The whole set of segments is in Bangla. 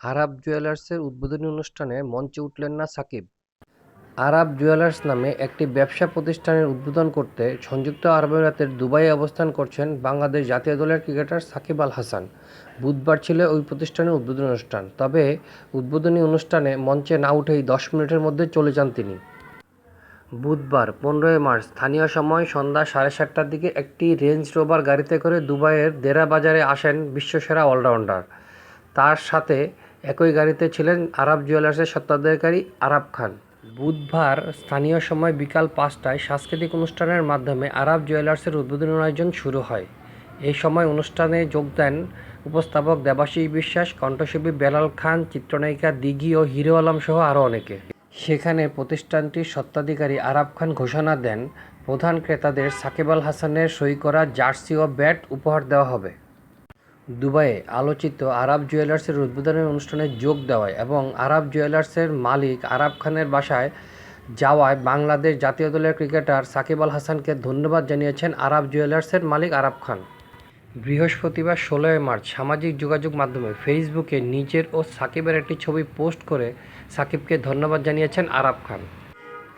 আরাব জুয়েলার্সের উদ্বোধনী অনুষ্ঠানে মঞ্চে উঠলেন না সাকিব। আরাব জুয়েলার্স নামে একটি ব্যবসা প্রতিষ্ঠানের উদ্বোধন করতে সংযুক্ত আরব আমিরাতের দুবাইয়ে অবস্থান করছেন বাংলাদেশ জাতীয় দলের ক্রিকেটার সাকিব আল হাসান। বুধবার ছিল ওই প্রতিষ্ঠানের উদ্বোধনী অনুষ্ঠান, তবে উদ্বোধনী অনুষ্ঠানে মঞ্চে না উঠেই দশ মিনিটের মধ্যে চলে যান তিনি। বুধবার পনেরোই মার্চ স্থানীয় সময় সন্ধ্যা সাড়ে সাতটার দিকে একটি রেঞ্জ রোভার গাড়িতে করে দুবাইয়ের দেরা বাজারে আসেন বিশ্বসেরা অলরাউন্ডার। তার সাথে একই গাড়িতে ছিলেন আরব জুয়েলার্সের স্বত্বাধিকারী আরাব খান। বুধবার স্থানীয় সময় বিকাল পাঁচটায় সাংস্কৃতিক অনুষ্ঠানের মাধ্যমে আরব জুয়েলার্সের উদ্বোধনী আয়োজন শুরু হয়। এই সময় অনুষ্ঠানে যোগ দেন উপস্থাপক দেবাশিস বিশ্বাস, কণ্ঠশিল্পী বেলাল খান, চিত্রনায়িকা দিঘি ও হিরো আলম সহ আরও অনেকে। সেখানে প্রতিষ্ঠানটির স্বত্বাধিকারী আরাব খান ঘোষণা দেন, প্রধান ক্রেতাদের সাকিব আল হাসানের সই করা জার্সি ও ব্যাট উপহার দেওয়া হবে। দুবাইয়ে আলোচিত আরব জুয়েলার্সের উদ্বোধনের অনুষ্ঠানে যোগ দেওয়ায় এবং আরব জুয়েলার্সের মালিক আরাব খানের বাসায় যাওয়ায় বাংলাদেশ জাতীয় দলের ক্রিকেটার সাকিব আল হাসানকে ধন্যবাদ জানিয়েছেন আরব জুয়েলার্সের মালিক আরাব খান। বৃহস্পতিবার ষোলোই মার্চ সামাজিক যোগাযোগ মাধ্যমে ফেসবুকে নিজের ও সাকিবের একটি ছবি পোস্ট করে সাকিবকে ধন্যবাদ জানিয়েছেন আরাব খান।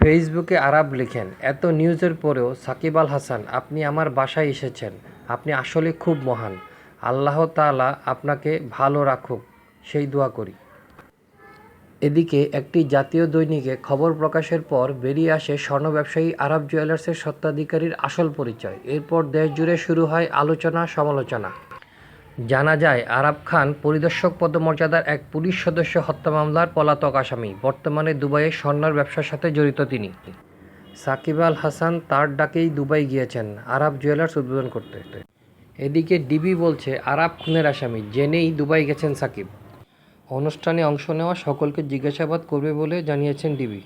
ফেসবুকে আরাব লিখেন, এত নিউজের পরেও সাকিব আল হাসান, আপনি আমার বাসায় এসেছেন। আপনি আসলে খুব মহান। আল্লাহ তাআলা আপনাকে ভালো রাখুক, সেই দোয়া করি। এদিকে একটি জাতীয় দৈনিকে খবর প্রকাশের পর বেরিয়ে আসে স্বর্ণ ব্যবসায়ী আরব জুয়েলার্সের স্বত্বাধিকারীর আসল পরিচয়। এরপর দেশ জুড়ে শুরু হয় আলোচনা, সমালোচনা। জানা যায়, আরাব খান পরিদর্শক পদমর্যাদার এক পুলিশ সদস্য হত্যা মামলার পলাতক আসামি। বর্তমানে দুবাইয়ে স্বর্ণের ব্যবসার সাথে জড়িত তিনি। সাকিব আল হাসান তার ডাকেই দুবাই গিয়েছেন আরব জুয়েলার্স উদ্বোধন করতে। এদিকে ডিবি বলছে আরাব খুনের আসামি, জেনেই দুবাই গেছেন সাকিব। অনুষ্ঠানে অংশ নেওয়া সকলকে জিজ্ঞাসাবাদ করবে বলে জানিয়েছেন ডিবি